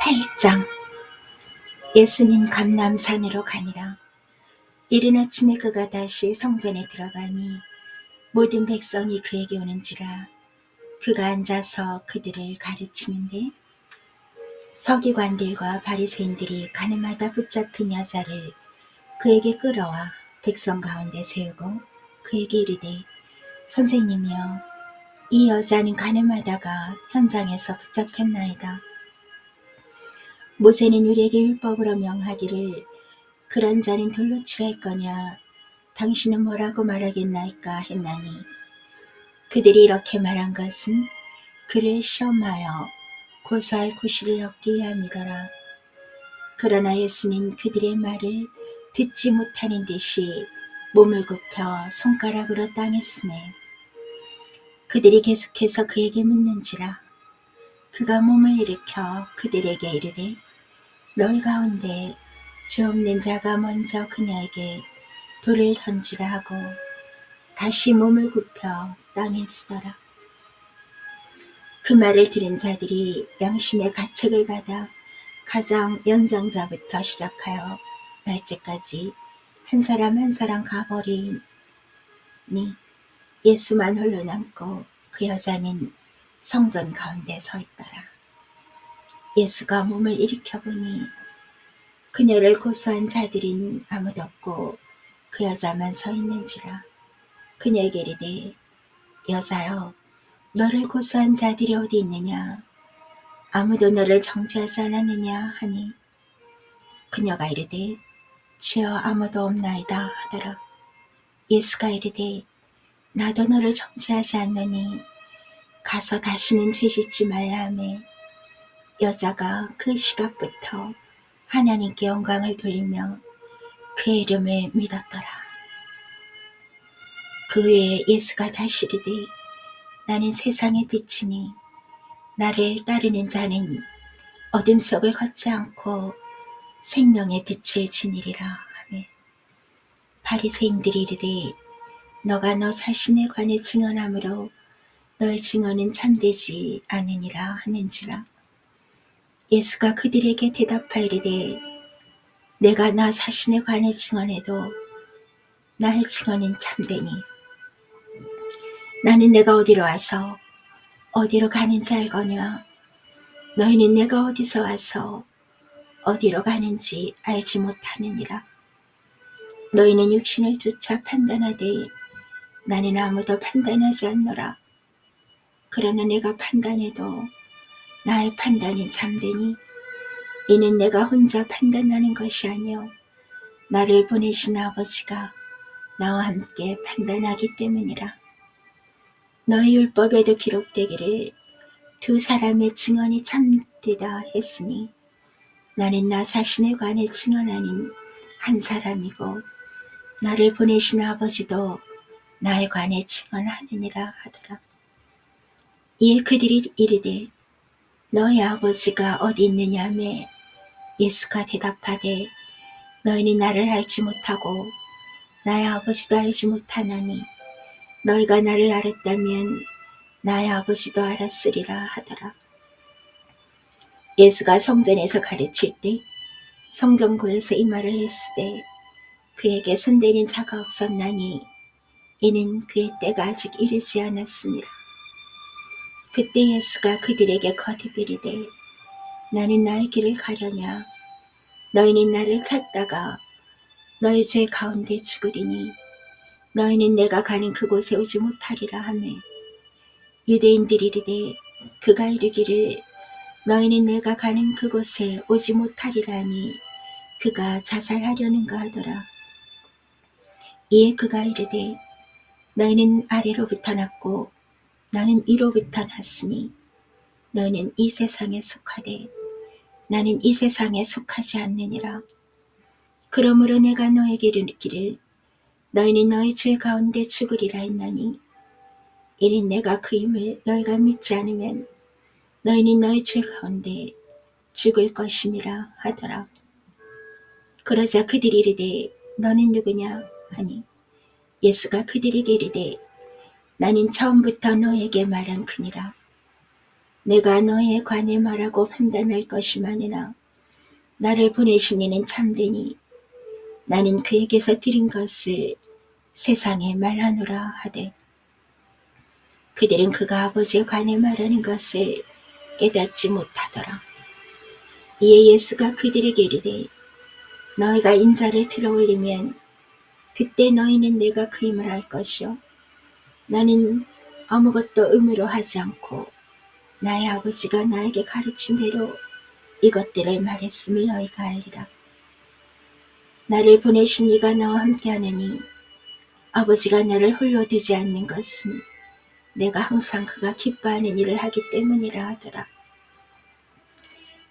8장 예수님 감남산으로 가니라. 이른 아침에 그가 다시 성전에 들어가니 모든 백성이 그에게 오는지라 그가 앉아서 그들을 가르치는데 서기관들과 바리새인들이 가늠하다 붙잡힌 여자를 그에게 끌어와 백성 가운데 세우고 그에게 이르되 선생님이여 이 여자는 가늠하다가 현장에서 붙잡혔나이다. 모세는 우리에게 율법으로 명하기를 그런 자는 돌로 칠할 거냐 당신은 뭐라고 말하겠나이까 했나니 그들이 이렇게 말한 것은 그를 시험하여 고소할 구실을 얻기 위함이더라. 그러나 예수는 그들의 말을 듣지 못하는 듯이 몸을 굽혀 손가락으로 땅에 쓰매 그들이 계속해서 그에게 묻는지라 그가 몸을 일으켜 그들에게 이르되 너희 가운데 죄 없는 자가 먼저 그녀에게 돌을 던지라 하고 다시 몸을 굽혀 땅에 쓰더라. 그 말을 들은 자들이 양심의 가책을 받아 가장 연장자부터 시작하여 말째까지 한 사람 한 사람 가버리니 예수만 홀로 남고 그 여자는 성전 가운데 서 있더라. 예수가 몸을 일으켜 보니 그녀를 고소한 자들인 아무도 없고 그 여자만 서 있는지라 그녀에게 이르되 여자여 너를 고소한 자들이 어디 있느냐? 아무도 너를 정죄하지 않았느냐? 하니 그녀가 이르되 주여 아무도 없나이다 하더라. 예수가 이르되 나도 너를 정죄하지 않노니 가서 다시는 죄 짓지 말라 하매 여자가 그 시각부터 하나님께 영광을 돌리며 그의 이름을 믿었더라. 그 후에 예수가 다시 이르되 나는 세상의 빛이니 나를 따르는 자는 어둠 속을 걷지 않고 생명의 빛을 지니리라 하매 바리새인들이 이르되 너가 너 자신에 관해 증언함으로 너의 증언은 참되지 않으니라 하는지라 예수가 그들에게 대답하이르되 내가 나 자신에 관해 증언해도 나의 증언은 참되니 나는 내가 어디로 와서 어디로 가는지 알거니와 너희는 내가 어디서 와서 어디로 가는지 알지 못하느니라. 너희는 육신을 쫓아 판단하되 나는 아무도 판단하지 않노라. 그러나 내가 판단해도 나의 판단이 참되니 이는 내가 혼자 판단하는 것이 아니요 나를 보내신 아버지가 나와 함께 판단하기 때문이라. 너희 율법에도 기록되기를 두 사람의 증언이 참되다 했으니 나는 나 자신에 관해 증언하는 한 사람이고 나를 보내신 아버지도 나에 관해 증언하느니라 하더라. 이에 그들이 이르되 너희 아버지가 어디 있느냐매 예수가 대답하되 너희는 나를 알지 못하고 나의 아버지도 알지 못하나니 너희가 나를 알았다면 나의 아버지도 알았으리라 하더라. 예수가 성전에서 가르칠 때 성전고에서 이 말을 때 그에게 손대는 자가 없었나니 이는 그의 때가 아직 이르지 않았습니다. 그때 예수가 그들에게 거듭 이르되 나는 나의 길을 가려냐 너희는 나를 찾다가 너희 죄 가운데 죽으리니 너희는 내가 가는 그곳에 오지 못하리라 하매 유대인들이 이르되 그가 이르기를 너희는 내가 가는 그곳에 오지 못하리라니 그가 자살하려는가 하더라. 이에 그가 이르되 너희는 아래로부터 났고 나는 위로부터 났으니 너는 이 세상에 속하되 나는 이 세상에 속하지 않느니라. 그러므로 내가 너에게 이르기를 너희는 너희 죄 가운데 죽으리라 했나니 이는 내가 그 힘을 너희가 믿지 않으면 너희는 너희 죄 가운데 죽을 것이니라 하더라. 그러자 그들이 이르되 너는 누구냐 하니 예수가 그들에게 이르되 나는 처음부터 너에게 말한 그니라. 내가 너에 관해 말하고 판단할 것이마니나 나를 보내신 이는 참되니 나는 그에게서 들은 것을 세상에 말하노라 하되 그들은 그가 아버지에 관해 말하는 것을 깨닫지 못하더라. 이에 예수가 그들에게 이르되 너희가 인자를 들어 올리면 그때 너희는 내가 그 힘을 알 것이요 나는 아무것도 의무로 하지 않고 나의 아버지가 나에게 가르친 대로 이것들을 말했음을 너희가 알리라. 나를 보내신 이가 나와 함께하느니 아버지가 나를 홀로 두지 않는 것은 내가 항상 그가 기뻐하는 일을 하기 때문이라 하더라.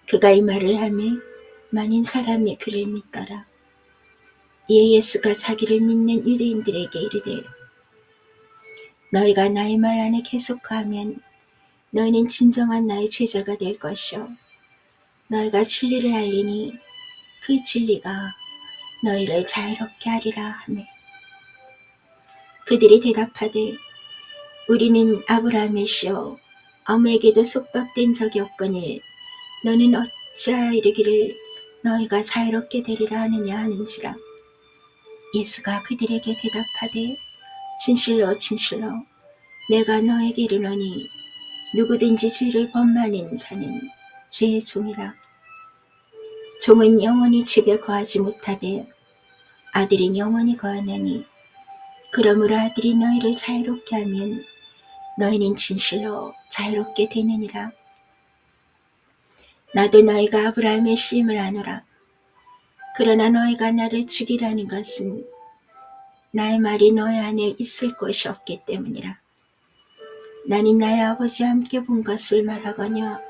그가 이 말을 하며 많은 사람이 그를 믿더라. 이에 예수가 자기를 믿는 유대인들에게 이르되 너희가 나의 말 안에 계속하면 너희는 진정한 나의 제자가 될 것이요 너희가 진리를 알리니 그 진리가 너희를 자유롭게 하리라 하매 그들이 대답하되 우리는 아브라함의 시요 아무에게도 속박된 적이 없거늘 너는 어찌하여 이르기를 너희가 자유롭게 되리라 하느냐 하는지라. 예수가 그들에게 대답하되 진실로 진실로 내가 너에게 이르노니 누구든지 죄를 범하는 자는 죄의 종이라. 종은 영원히 집에 거하지 못하되 아들이 영원히 거하나니 그러므로 아들이 너희를 자유롭게 하면 너희는 진실로 자유롭게 되느니라. 나도 너희가 아브라함의 씨임을 아노라. 그러나 너희가 나를 죽이라는 것은 나의 말이 너희 안에 있을 곳이 없기 때문이라. 나는 나의 아버지와 함께 본 것을 말하거니와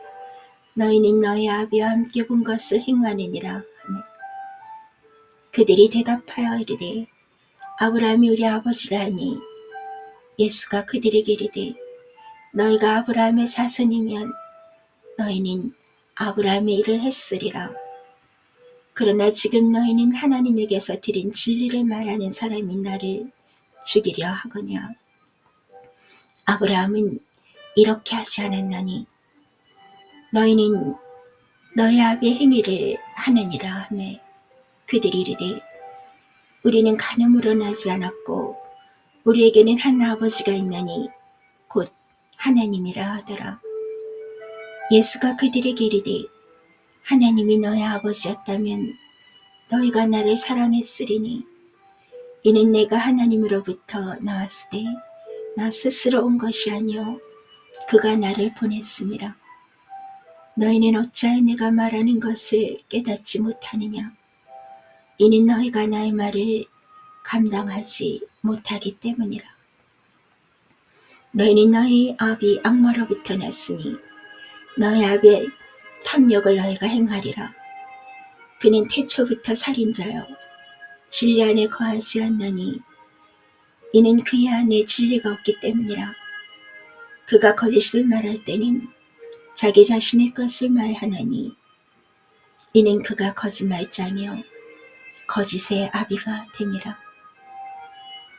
너희는 너희 아비와 함께 본 것을 행하느니라 그들이 대답하여 이르되 아브라함이 우리 아버지라니. 예수가 그들에게 이르되 너희가 아브라함의 자손이면 너희는 아브라함의 일을 했으리라 그러나 지금 너희는 하나님에게서 들은 진리를 말하는 사람이 나를 죽이려 하거냐. 아브라함은 이렇게 하지 않았나니 너희는 너희 아비의 행위를 하느니라 하매 그들이 이르되 우리는 간음으로 나지 않았고 우리에게는 한 아버지가 있나니 곧 하나님이라 하더라. 예수가 그들에게 이르되 하나님이 너의 아버지였다면 너희가 나를 사랑했으리니 이는 내가 하나님으로부터 나왔을 때나 스스로 온 것이 아니요 그가 나를 보냈습니다. 너희는 어찌하여 내가 말하는 것을 깨닫지 못하느냐 이는 너희가 나의 말을 감당하지 못하기 때문이라. 너희는 너희 아비 악마로부터 났으니 너희 아비의 탐욕을 너희가 행하리라. 그는 태초부터 살인자요. 진리 안에 거하지 않나니 이는 그의 안에 진리가 없기 때문이라. 그가 거짓을 말할 때는 자기 자신의 것을 말하나니 이는 그가 거짓말자며 거짓의 아비가 되니라.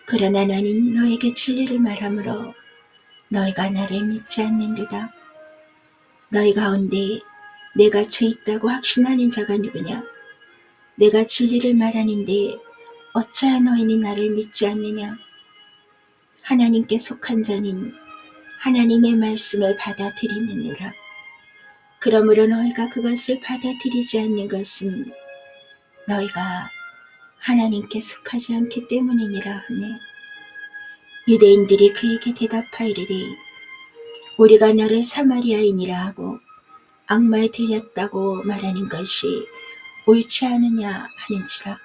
그러나 나는 너에게 진리를 말하므로 너희가 나를 믿지 않는도다. 너희 가운데 내가 죄 있다고 확신하는 자가 누구냐? 내가 진리를 말하는데 어찌하여 너희는 나를 믿지 않느냐? 하나님께 속한 자는 하나님의 말씀을 받아들이느니라. 그러므로 너희가 그것을 받아들이지 않는 것은 너희가 하나님께 속하지 않기 때문이니라 하네. 유대인들이 그에게 대답하이르되 우리가 너를 사마리아인이라 하고 악마에 들렸다고 말하는 것이 옳지 않으냐 하는지라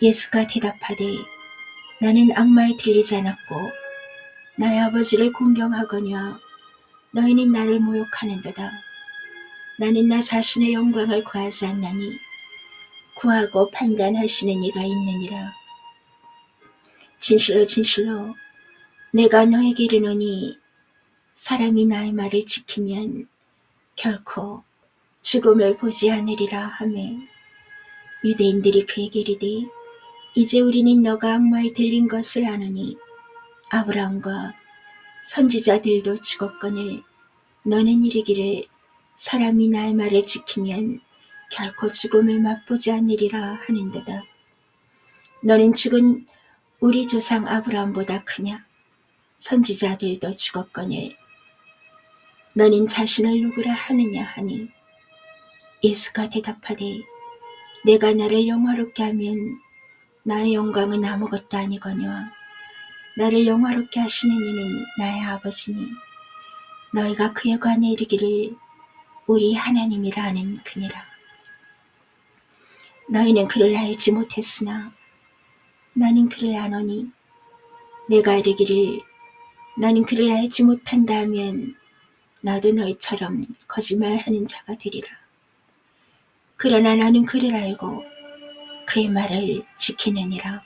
예수가 대답하되 나는 악마에 들리지 않았고 나의 아버지를 공경하거냐 너희는 나를 모욕하는도다. 나는 나 자신의 영광을 구하지 않나니 구하고 판단하시는 이가 있느니라. 진실로 진실로 내가 너에게 이르노니 사람이 나의 말을 지키면 결코 죽음을 보지 않으리라 하매 유대인들이 그에게 이르되 이제 우리는 너가 악마에 들린 것을 아느니 아브라함과 선지자들도 죽었거늘 너는 이르기를 사람이 나의 말을 지키면 결코 죽음을 맛보지 않으리라 하는도다. 너는 죽은 우리 조상 아브라함보다 크냐? 선지자들도 죽었거늘 너는 자신을 누구라 하느냐 하니 예수가 대답하되 내가 나를 영화롭게 하면 나의 영광은 아무것도 아니거니와 나를 영화롭게 하시는 이는 나의 아버지니 너희가 그에 관해 이르기를 우리 하나님이라 하는 그니라. 너희는 그를 알지 못했으나 나는 그를 아노니 내가 이르기를 나는 그를 알지 못한다 하면 나도 너희처럼 거짓말하는 자가 되리라. 그러나 나는 그를 알고 그의 말을 지키느니라.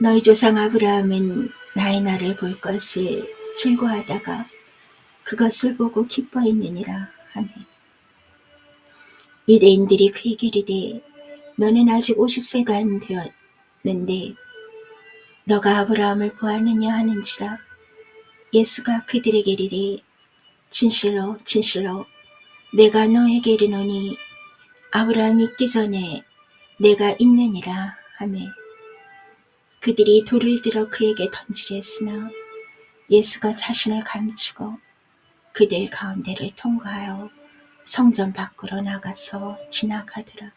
너희 조상 아브라함은 나의 날을 볼 것을 즐거워하다가 그것을 보고 기뻐했느니라 하네. 유대인들이 그에게 이르되 너는 아직 50세가 안 되었는데 너가 아브라함을 보았느냐 하는지라 예수가 그들에게 이르되 진실로 진실로 내가 너에게 이르노니 아브라함이 있기 전에 내가 있느니라 하매 그들이 돌을 들어 그에게 던지려 했으나 예수가 자신을 감추고 그들 가운데를 통과하여 성전 밖으로 나가서 지나가더라.